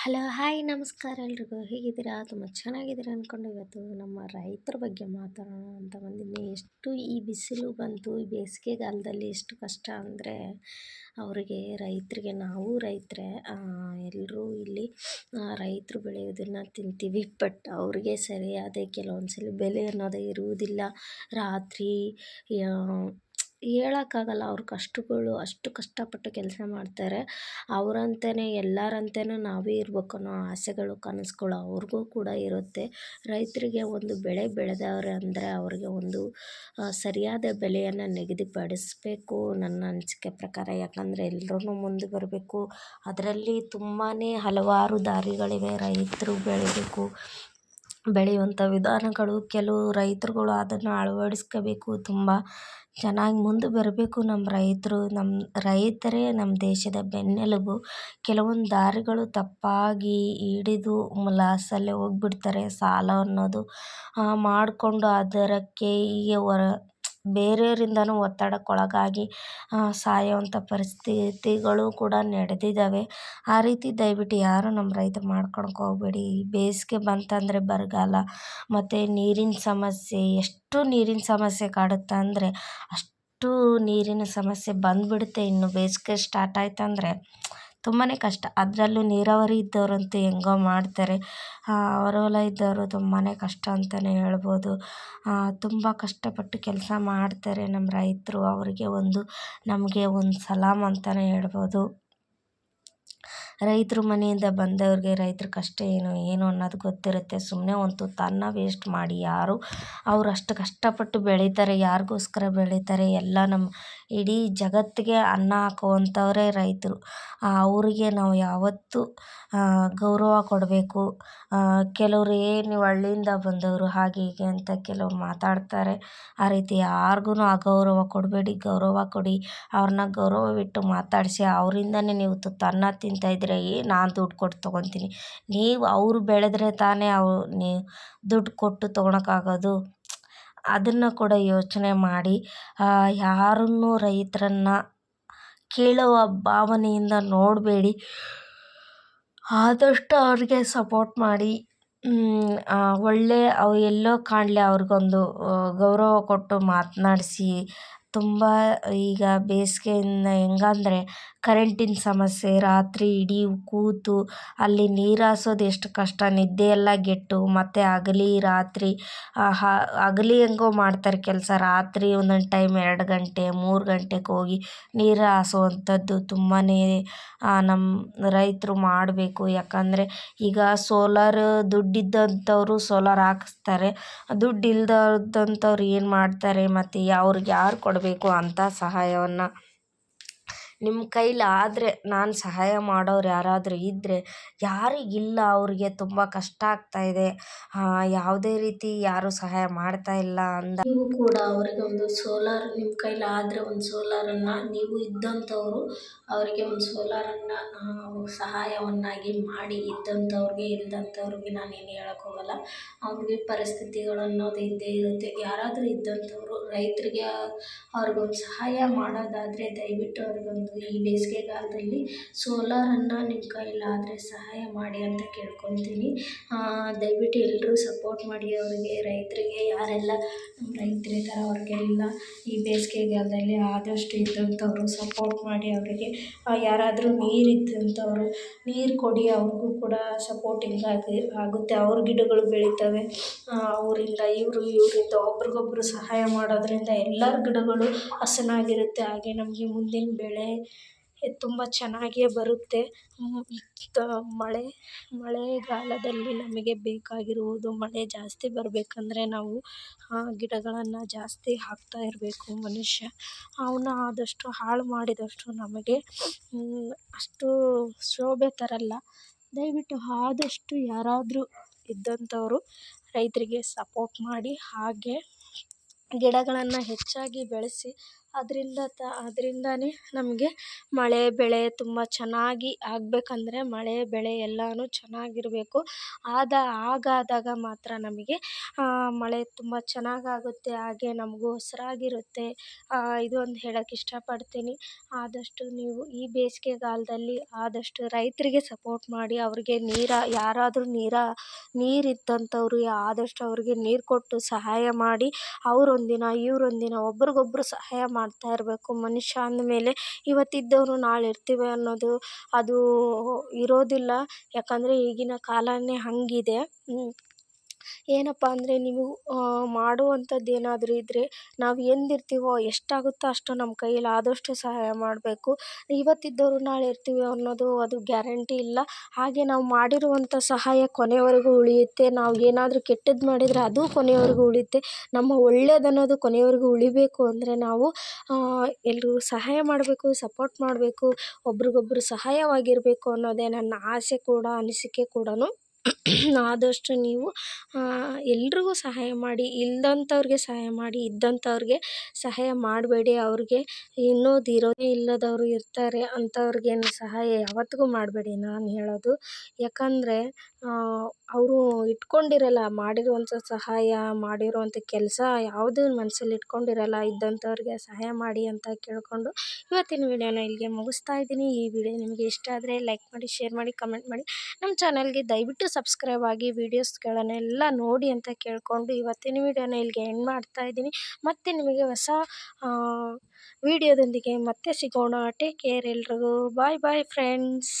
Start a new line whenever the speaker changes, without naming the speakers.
Hello, hi, ನಮಸ್ಕಾರ ಎಲ್ರಿಗೂ. ಹೇಗಿದ್ದೀರಾ? ತುಂಬ ಚೆನ್ನಾಗಿದ್ದೀರಾ ಅಂದ್ಕೊಂಡು ಇವತ್ತು ನಮ್ಮ ರೈತರ ಬಗ್ಗೆ ಮಾತಾಡೋಣ ಅಂತ ಬಂದಿದ್ದೀನಿ. ಎಷ್ಟು ಈ ಬಿಸಿಲು ಬಂತು, ಈ ಬೇಸಿಗೆಗಾಲದಲ್ಲಿ ಎಷ್ಟು ಕಷ್ಟ ಅಂದರೆ ಅವರಿಗೆ, ರೈತರಿಗೆ, ನಾವು ರೈತರೇ ಎಲ್ಲರೂ ಇಲ್ಲಿ ರೈತರು ಬೆಳೆಯೋದನ್ನು ತಿಂತೀವಿ. ಬಟ್ ಅವ್ರಿಗೆ ಸರಿಯಾದ ಕೆಲವೊಂದು ಸಲ ಬೆಲೆ ಅನ್ನೋದೇ ಇರುವುದಿಲ್ಲ. ರಾತ್ರಿ ಹೇಳೋಕ್ಕಾಗಲ್ಲ. ಅವ್ರ ಕಷ್ಟಗಳು, ಅಷ್ಟು ಕಷ್ಟಪಟ್ಟು ಕೆಲಸ ಮಾಡ್ತಾರೆ. ಅವರಂತೆಯೇ ಎಲ್ಲರಂತೆಯೂ ನಾವೇ ಇರಬೇಕು ಅನ್ನೋ ಆಸೆಗಳು, ಕನಸುಗಳು ಅವ್ರಿಗೂ ಕೂಡ ಇರುತ್ತೆ. ರೈತರಿಗೆ ಒಂದು ಬೆಳೆ ಬೆಳೆದವ್ರೆ ಅಂದರೆ ಅವ್ರಿಗೆ ಒಂದು ಸರಿಯಾದ ಬೆಲೆಯನ್ನು ನಿಗದಿಪಡಿಸಬೇಕು ನನ್ನ ಅನಿಸಿಕೆ ಪ್ರಕಾರ. ಯಾಕಂದರೆ ಎಲ್ರೂ ಮುಂದೆ ಬರಬೇಕು. ಅದರಲ್ಲಿ ತುಂಬಾ ಹಲವಾರು ದಾರಿಗಳಿವೆ. ರೈತರು ಬೆಳಿಬೇಕು. ಬೆಳೆಯುವಂಥ ವಿಧಾನಗಳು, ಕೆಲವು ರೈತರುಗಳು ಅದನ್ನು ಅಳವಡಿಸ್ಕೋಬೇಕು, ತುಂಬ ಚೆನ್ನಾಗಿ ಮುಂದೆ ಬರಬೇಕು ನಮ್ಮ ರೈತರು, ನಮ್ಮ ರೈತರೇ ನಮ್ಮ ದೇಶದ ಬೆನ್ನೆಲುಬು. ಕೆಲವೊಂದು ದಾರಿಗಳು ತಪ್ಪಾಗಿ ಹಿಡಿದು ಲಾಸಲ್ಲೇ ಹೋಗ್ಬಿಡ್ತಾರೆ ಸಾಲ ಅನ್ನೋದು. ಮಾಡಿಕೊಂಡು ಅದರಕ್ಕೆ ಹೀಗೆ ಹೊರ ಬೇರೆಯವರಿಂದನೂ ಒತ್ತಡಕ್ಕೊಳಗಾಗಿ ಸಾಯೋವಂಥ ಪರಿಸ್ಥಿತಿಗಳು ಕೂಡ ನಡೆದಿದ್ದಾವೆ. ಆ ರೀತಿ ದಯವಿಟ್ಟು ಯಾರೂ ನಮ್ಮ ರೈತರು ಮಾಡ್ಕೊಳಕ್ಕೆ ಹೋಗಬೇಡಿ. ಬೇಸಿಗೆ ಬಂತಂದರೆ ಬರಗಾಲ, ಮತ್ತು ನೀರಿನ ಸಮಸ್ಯೆ, ಎಷ್ಟು ನೀರಿನ ಸಮಸ್ಯೆ ಕಾಡುತ್ತೆ ಅಂದರೆ, ಅಷ್ಟು ನೀರಿನ ಸಮಸ್ಯೆ ಬಂದುಬಿಡುತ್ತೆ. ಇನ್ನು ಬೇಸಿಗೆ ಸ್ಟಾರ್ಟ್ ಆಯ್ತಂದರೆ ತುಂಬಾ ಕಷ್ಟ. ಅದರಲ್ಲೂ ನೀರಾವರಿ ಇದ್ದವರಂತೂ ಹೆಂಗೋ ಮಾಡ್ತಾರೆ. ಹೊಲ ಇದ್ದವರು ತುಂಬಾ ಕಷ್ಟ ಅಂತಲೇ ಹೇಳ್ಬೋದು. ತುಂಬ ಕಷ್ಟಪಟ್ಟು ಕೆಲಸ ಮಾಡ್ತಾರೆ ನಮ್ಮ ರೈತರು. ಅವರಿಗೆ ಒಂದು, ನಮಗೆ ಒಂದು ಸಲಾಮ್ ಅಂತಲೇ ಹೇಳ್ಬೋದು. ರೈತರ ಮನೆಯಿಂದ ಬಂದವ್ರಿಗೆ ರೈತರ ಕಷ್ಟ ಏನು ಏನು ಅನ್ನೋದು ಗೊತ್ತಿರುತ್ತೆ. ಸುಮ್ಮನೆ ಒಂದು ತುತ್ತು ಅನ್ನ ವೇಸ್ಟ್ ಮಾಡಿ ಯಾರು ಅವ್ರು ಅಷ್ಟು ಕಷ್ಟಪಟ್ಟು ಬೆಳೀತಾರೆ, ಯಾರಿಗೋಸ್ಕರ ಬೆಳೀತಾರೆ, ಎಲ್ಲ ನಮ್ಮ ಇಡೀ ಜಗತ್ತಿಗೆ ಅನ್ನ ಹಾಕುವಂಥವರೇ ರೈತರು. ಅವರಿಗೆ ನಾವು ಯಾವತ್ತೂ ಗೌರವ ಕೊಡಬೇಕು. ಕೆಲವ್ರು ಏನು ನೀವು ಹಳ್ಳಿಯಿಂದ ಬಂದವರು ಹಾಗೆ ಹೀಗೆ ಅಂತ ಕೆಲವ್ರು ಮಾತಾಡ್ತಾರೆ. ಆ ರೀತಿ ಯಾರಿಗೂ ಅಗೌರವ ಕೊಡಬೇಡಿ, ಗೌರವ ಕೊಡಿ. ಅವ್ರನ್ನ ಗೌರವವಿಟ್ಟು ಮಾತಾಡಿಸಿ, ಅವರಿಂದನೇ ನೀವು ತುತ್ತು ಅನ್ನ ಏ ನಾನು ದುಡ್ಡು ಕೊಟ್ಟು ತೊಗೊತೀನಿ. ನೀವು ಅವ್ರು ಬೆಳೆದ್ರೆ ತಾನೇ ಅವು ನೀವು ದುಡ್ಡು ಕೊಟ್ಟು ತೊಗೊಳಕ್ಕಾಗೋದು. ಅದನ್ನು ಕೂಡ ಯೋಚನೆ ಮಾಡಿ. ಯಾರನ್ನೂ ರೈತರನ್ನು ಕೀಳುವ ಭಾವನೆಯಿಂದ ನೋಡಬೇಡಿ. ಆದಷ್ಟು ಅವ್ರಿಗೆ ಸಪೋರ್ಟ್ ಮಾಡಿ. ಒಳ್ಳೆಯ ಅವು ಎಲ್ಲೋ ಕಾಣಲಿ ಅವ್ರಿಗೊಂದು ಗೌರವ ಕೊಟ್ಟು ಮಾತನಾಡಿಸಿ. ತುಂಬ ಈಗ ಬೇಸಿಗೆಯಿಂದ ಹೆಂಗಂದ್ರೆ ಕರೆಂಟಿನ ಸಮಸ್ಯೆ, ರಾತ್ರಿ ಇಡೀ ಕೂತು ಅಲ್ಲಿ ನೀರು ಹಾಸೋದು ಎಷ್ಟು ಕಷ್ಟ, ನಿದ್ದೆ ಎಲ್ಲ ಗೆಟ್ಟು ಮತ್ತು ಹಗಲಿ ರಾತ್ರಿ ಹಗಲಿ ಹೆಂಗೋ ಮಾಡ್ತಾರೆ ಕೆಲಸ, ರಾತ್ರಿ ಒಂದೊಂದು ಟೈಮ್ ಎರಡು ಗಂಟೆ, ಮೂರು ಗಂಟೆಗೆ ಹೋಗಿ ನೀರು ಹಾಸುವಂಥದ್ದು ತುಂಬಾ ನಮ್ಮ ರೈತರು ಮಾಡಬೇಕು. ಯಾಕಂದರೆ ಈಗ ಸೋಲಾರ್ ದುಡ್ಡಿದ್ದಂಥವರು ಸೋಲಾರ್ ಹಾಕಿಸ್ತಾರೆ. ದುಡ್ಡು ಇಲ್ದಂಥವ್ರು ಏನು ಮಾಡ್ತಾರೆ ಮತ್ತು ಅವ್ರಿಗೆ ಯಾರು ಕೊಡಬೇಕು ಅಂಥ ಸಹಾಯವನ್ನು. ನಿಮ್ಮ ಕೈಲಾದರೆ ನಾನು ಸಹಾಯ ಮಾಡೋರು ಯಾರಾದರೂ ಇದ್ದರೆ ಯಾರಿಗಿಲ್ಲ ಅವ್ರಿಗೆ ತುಂಬ ಕಷ್ಟ ಆಗ್ತಾಯಿದೆ ಯಾವುದೇ ರೀತಿ ಯಾರೂ ಸಹಾಯ ಮಾಡ್ತಾ ಇಲ್ಲ ಅಂದ ನೀವು ಕೂಡ ಅವರಿಗೆ ಒಂದು ಸೋಲಾರ್ ನಿಮ್ಮ ಕೈಲಾದರೆ ಒಂದು ಸೋಲಾರನ್ನು ನೀವು ಇದ್ದಂಥವರು ಅವರಿಗೆ ಒಂದು ಸೋಲಾರನ್ನು ಸಹಾಯವನ್ನಾಗಿ ಮಾಡಿ ಇದ್ದಂಥವ್ರಿಗೆ ಇಲ್ಲದಂಥವ್ರಿಗೆ ನಾನೇನು ಹೇಳಕ್ಕೆ ಹೋಗಲ್ಲ. ಅವ್ರಿಗೆ ಪರಿಸ್ಥಿತಿಗಳು ಅನ್ನೋದು ಇದ್ದೇ ಇರುತ್ತೆ. ಯಾರಾದರೂ ಇದ್ದಂಥವರು ರೈತರಿಗೆ ಅವ್ರಿಗೊಂದು ಸಹಾಯ ಮಾಡೋದಾದರೆ ದಯವಿಟ್ಟು ಅವ್ರಿಗೊಂದು ಈ ಬೇಸಿಗೆಗಾಲದಲ್ಲಿ. ಸೋಲಾರನ್ನು ನಿಮ್ಮ ಕೈಲಾದರೆ ಸಹಾಯ ಮಾಡಿ ಅಂತ ಕೇಳ್ಕೊತೀನಿ ದಯವಿಟ್ಟು ಎಲ್ಲರೂ ಸಪೋರ್ಟ್ ಮಾಡಿ ಅವರಿಗೆ, ರೈತರಿಗೆ, ಯಾರೆಲ್ಲ ನಮ್ಮ ರೈತರಿದ್ದಾರೆ ಅವ್ರಿಗೆಲ್ಲ ಈ ಬೇಸಿಗೆಗಾಲದಲ್ಲಿ ಆದಷ್ಟು ಇದ್ದಂಥವ್ರು ಸಪೋರ್ಟ್ ಮಾಡಿ ಅವರಿಗೆ. ಯಾರಾದರೂ ನೀರು ಇದ್ದಂಥವ್ರು, ನೀರು ಕೊಡಿ, ಅವ್ರಿಗೂ ಕೂಡ ಸಪೋರ್ಟಿಂಗ್ ಆಗಿ ಆಗುತ್ತೆ. ಅವ್ರ ಗಿಡಗಳು ಬೆಳಿತವೆ. ಅವರಿಂದ ಇವರು ಇವರಿಂದ ಒಬ್ರಿಗೊಬ್ರು ಸಹಾಯ ಮಾಡೋದರಿಂದ ಎಲ್ಲರ ಗಿಡಗಳು ಹಸನಾಗಿರುತ್ತೆ. ಹಾಗೆ ನಮಗೆ ಮುಂದಿನ ಬೆಳೆ ತುಂಬ ಚೆನ್ನಾಗೇ ಬರುತ್ತೆ. ಮಳೆ, ಮಳೆಗಾಲದಲ್ಲಿ ನಮಗೆ ಬೇಕಾಗಿರುವುದು ಮಳೆ ಜಾಸ್ತಿ ಬರಬೇಕಂದ್ರೆ ನಾವು ಗಿಡಗಳನ್ನು ಜಾಸ್ತಿ ಹಾಕ್ತಾ ಇರಬೇಕು ಮನುಷ್ಯ. ಅವನ್ನ ಆದಷ್ಟು ಹಾಳು ಮಾಡಿದಷ್ಟು ನಮಗೆ ಅಷ್ಟು ಶೋಭೆ ತರಲ್ಲ. ದಯವಿಟ್ಟು ಆದಷ್ಟು ಯಾರಾದರೂ ಇದ್ದಂಥವರು ರೈತರಿಗೆ ಸಪೋರ್ಟ್ ಮಾಡಿ ಹಾಗೆ ಗಿಡಗಳನ್ನು ಹೆಚ್ಚಾಗಿ ಬೆಳೆಸಿ
ಅದರಿಂದ ತ, ಅದರಿಂದನೇ ನಮಗೆ ಮಳೆ, ಬೆಳೆ ತುಂಬ ಚೆನ್ನಾಗಿ ಆಗಬೇಕಂದ್ರೆ ಮಳೆ, ಬೆಳೆ ಎಲ್ಲಾನು ಚೆನ್ನಾಗಿರ್ಬೇಕು. ಆದ ಹಾಗಾದಾಗ ಮಾತ್ರ ನಮಗೆ ಮಳೆ ತುಂಬ ಚೆನ್ನಾಗಾಗುತ್ತೆ, ಹಾಗೆ ನಮಗೂ ಹಸ್ರಾಗಿರುತ್ತೆ ಇದೊಂದು ಹೇಳಕ್ಕೆ ಇಷ್ಟಪಡ್ತೀನಿ. ಆದಷ್ಟು ನೀವು ಈ ಬೇಸಿಗೆಗಾಲದಲ್ಲಿ ಆದಷ್ಟು ರೈತರಿಗೆ ಸಪೋರ್ಟ್ ಮಾಡಿ, ಅವ್ರಿಗೆ ನೀರು, ಯಾರಾದರೂ ನೀರು ನೀರು ಇದ್ದಂಥವ್ರು ಆದಷ್ಟು ಅವ್ರಿಗೆ ನೀರು ಕೊಟ್ಟು ಸಹಾಯ ಮಾಡಿ, ಅವ್ರೊಂದಿನ, ಇವ್ರೊಂದಿನ ಒಬ್ರಿಗೊಬ್ರು ಸಹಾಯ ಮಾಡ್ತಾ ಇರಬೇಕು. ಮನುಷ್ಯ ಅಂದಮೇಲೆ ಇವತ್ತು ಇದ್ದವರು ನಾಳೆ ಇರ್ತೀವಿ ಅನ್ನೋದು ಅದು ಇರೋದಿಲ್ಲ. ಯಾಕಂದರೆ ಈಗಿನ ಕಾಲವೇ ಹಾಗಿದೆ. ಏನಪ್ಪ ಅಂದರೆ ನೀವು ಮಾಡುವಂಥದ್ದು ಏನಾದರೂ ಇದ್ದರೆ ನಾವು ಎಂದಿರ್ತೀವೋ, ಎಷ್ಟಾಗುತ್ತೋ ಅಷ್ಟು ನಮ್ಮ ಕೈಯಲ್ಲಿ ಆದಷ್ಟು ಸಹಾಯ ಮಾಡಬೇಕು. ಇವತ್ತಿದ್ದವರು ನಾಳೆ ಇರ್ತೀವಿ ಅನ್ನೋದು ಅದು ಗ್ಯಾರಂಟಿ ಇಲ್ಲ. ಹಾಗೆ ನಾವು ಮಾಡಿರುವಂಥ ಸಹಾಯ ಕೊನೆವರೆಗೂ ಉಳಿಯುತ್ತೆ. ನಾವು ಏನಾದರೂ ಕೆಟ್ಟದ್ದು ಮಾಡಿದರೆ ಅದು ಕೊನೆಯವರೆಗೂ ಉಳಿಯುತ್ತೆ. ನಮ್ಮ ಒಳ್ಳೆಯದನ್ನೋದು ಕೊನೆಯವರೆಗೂ ಉಳಿಬೇಕು ಅಂದರೆ ನಾವು ಎಲ್ಲರೂ ಸಹಾಯ ಮಾಡಬೇಕು, ಸಪೋರ್ಟ್ ಮಾಡಬೇಕು, ಒಬ್ರಿಗೊಬ್ರು ಸಹಾಯವಾಗಿರಬೇಕು ಅನ್ನೋದೇ ನನ್ನ ಆಸೆ ಕೂಡ, ಅನಿಸಿಕೆ ಕೂಡ ಆದಷ್ಟು ನೀವು ಎಲ್ರಿಗೂ ಸಹಾಯ ಮಾಡಿ ಇಲ್ಲದಂಥವ್ರಿಗೆ ಸಹಾಯ ಮಾಡಿ, ಇದ್ದಂಥವ್ರಿಗೆ ಸಹಾಯ ಮಾಡಬೇಡಿ. ಅವ್ರಿಗೆ ಇನ್ನೋದು ಇರೋದೇ ಇಲ್ಲದವರು ಇರ್ತಾರೆ ಅಂಥವ್ರಿಗೇನು ಸಹಾಯ ಯಾವತ್ತಿಗೂ ಮಾಡಬೇಡಿ ನಾನು ಹೇಳೋದು. ಯಾಕಂದರೆ ಅವರು ಇಟ್ಕೊಂಡಿರಲ್ಲ, ಮಾಡಿರುವಂಥ ಸಹಾಯ, ಮಾಡಿರುವಂಥ ಕೆಲಸ ಯಾವುದೂ ಮನಸ್ಸಲ್ಲಿ ಇಟ್ಕೊಂಡಿರಲ್ಲ, ಇದ್ದಂಥವ್ರಿಗೆ ಸಹಾಯ ಮಾಡಿ ಅಂತ ಕೇಳಿಕೊಂಡು ಇವತ್ತಿನ ವಿಡಿಯೋನ ಇಲ್ಲಿಗೆ ಮುಗಿಸ್ತಾ ಇದ್ದೀನಿ. ಈ ವಿಡಿಯೋ ನಿಮಗೆ ಇಷ್ಟ ಆದರೆ ಲೈಕ್ ಮಾಡಿ, ಶೇರ್ ಮಾಡಿ, ಕಮೆಂಟ್ ಮಾಡಿ. ನಮ್ಮ ಚಾನಲ್ಗೆ ದಯವಿಟ್ಟು ಸಬ್ಸ್ಕ್ರೈಬ್ ಆಗಿ ವೀಡಿಯೋಸ್ಗಳನ್ನೆಲ್ಲ ನೋಡಿ ಅಂತ ಕೇಳಿಕೊಂಡು ಇವತ್ತಿನ ವಿಡಿಯೋನ ಇಲ್ಲಿಗೆ ಎಂಡ್ ಮಾಡ್ತಾ ಇದ್ದೀನಿ. ಮತ್ತೆ ನಿಮಗೆ ಹೊಸ ವಿಡಿಯೋದೊಂದಿಗೆ ಮತ್ತೆ ಸಿಗೋಣ. ಟೇಕ್ ಕೇರ್ ಎಲ್ರಿಗೂ. ಬಾಯ್ ಬಾಯ್ ಫ್ರೆಂಡ್ಸ್